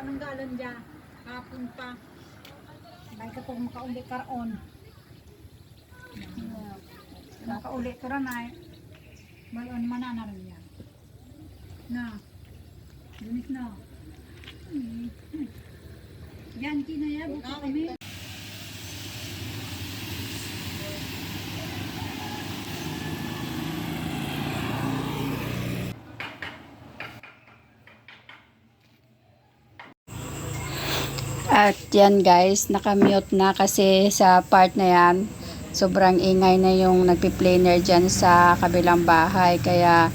dalan dya. Hapon pa. Dahil ka kung makauli karon. Makauli ko rin ay. Bayon manana rin yan. Na. Dunis na. Hmm. Yan, kinaya. Buka kami. At yan guys, nakamute na kasi sa part na yan. Sobrang ingay na yung nagpi-planer dyan sa kabilang bahay. Kaya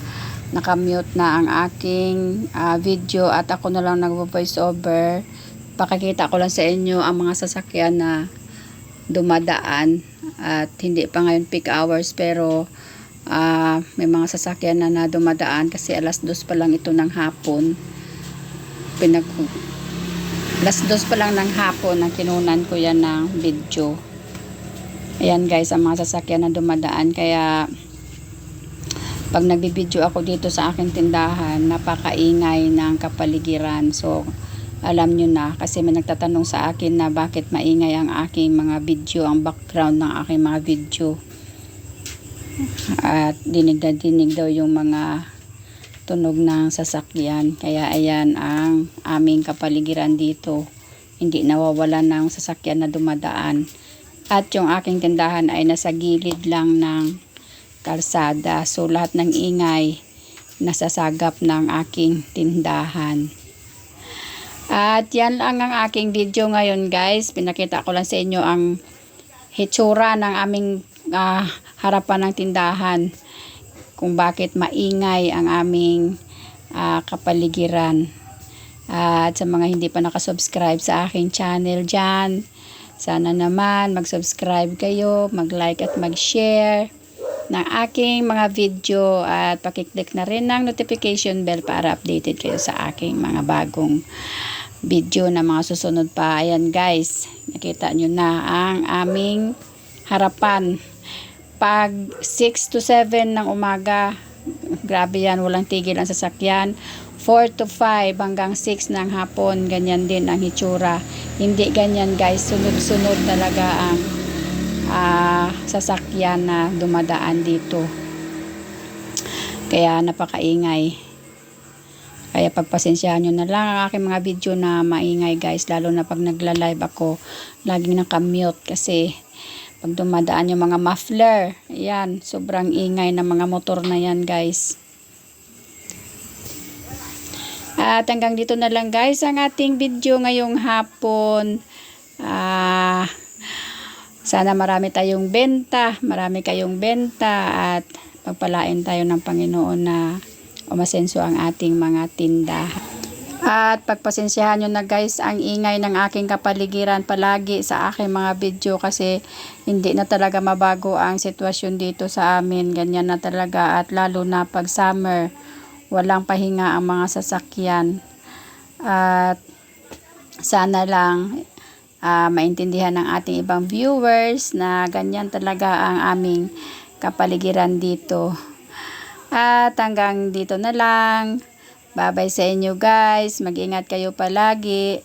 nakamute na ang aking ah, video at ako na lang nagvo-voice over. Pakikita ko lang sa inyo ang mga sasakyan na dumadaan. At hindi pa ngayon peak hours pero ah, may mga sasakyan na, na dumadaan kasi alas dos pa lang ito ng hapon. Pinag Alas dos pa lang ng hapon na kinunan ko yan ng video. Ayan guys, ang mga sasakyan na dumadaan. Kaya, pag nagbibideo ako dito sa aking tindahan, napakaingay ng kapaligiran. So, alam nyo na, kasi may nagtatanong sa akin na bakit maingay ang aking mga video, ang background ng aking mga video. At dinig na dinig daw yung mga tunog ng sasakyan. Kaya ayan ang aming kapaligiran dito. Hindi nawawala ng sasakyan na dumadaan. At yung aking tindahan ay nasa gilid lang ng kalsada. So lahat ng ingay nasasagap ng aking tindahan. At yan lang ang aking video ngayon guys. Pinakita ko lang sa inyo ang hitsura ng aming ah, harapan ng tindahan kung bakit maingay ang aming ah, kapaligiran. At sa mga hindi pa nakasubscribe sa aking channel dyan, sana naman mag-subscribe kayo, mag-like at mag-share ng aking mga video at pakiclick na rin ng notification bell para updated kayo sa aking mga bagong video na mga susunod pa. Ayan guys, nakita nyo na ang aming harapan pag 6 to 7 ng umaga, grabe yan, walang tigil ang sasakyan. 4 to 5 hanggang 6 ng hapon, ganyan din ang hitsura. Hindi ganyan guys, sunod-sunod talaga ang ah, sasakyan na dumadaan dito. Kaya napakaingay. Kaya pagpasensyahan nyo na lang ang aking mga video na maingay guys, lalo na pag nagla-live ako, laging nakamute kasi pag dumadaan yung mga muffler, ayan, sobrang ingay ng mga motor na yan guys. At hanggang dito na lang guys ang ating video ngayong hapon. Ah, sana marami tayong benta, marami kayong benta at pagpalain tayo ng Panginoon na umasenso ang ating mga tindahan. At pagpasensyahan nyo na guys ang ingay ng aking kapaligiran palagi sa aking mga video kasi hindi na talaga mabago ang sitwasyon dito sa amin. Ganyan na talaga at lalo na pag summer walang pahinga ang mga sasakyan. At sana lang ah, maintindihan ng ating ibang viewers na ganyan talaga ang aming kapaligiran dito. At hanggang dito na lang. Bye-bye sa inyo guys. Mag-ingat kayo palagi.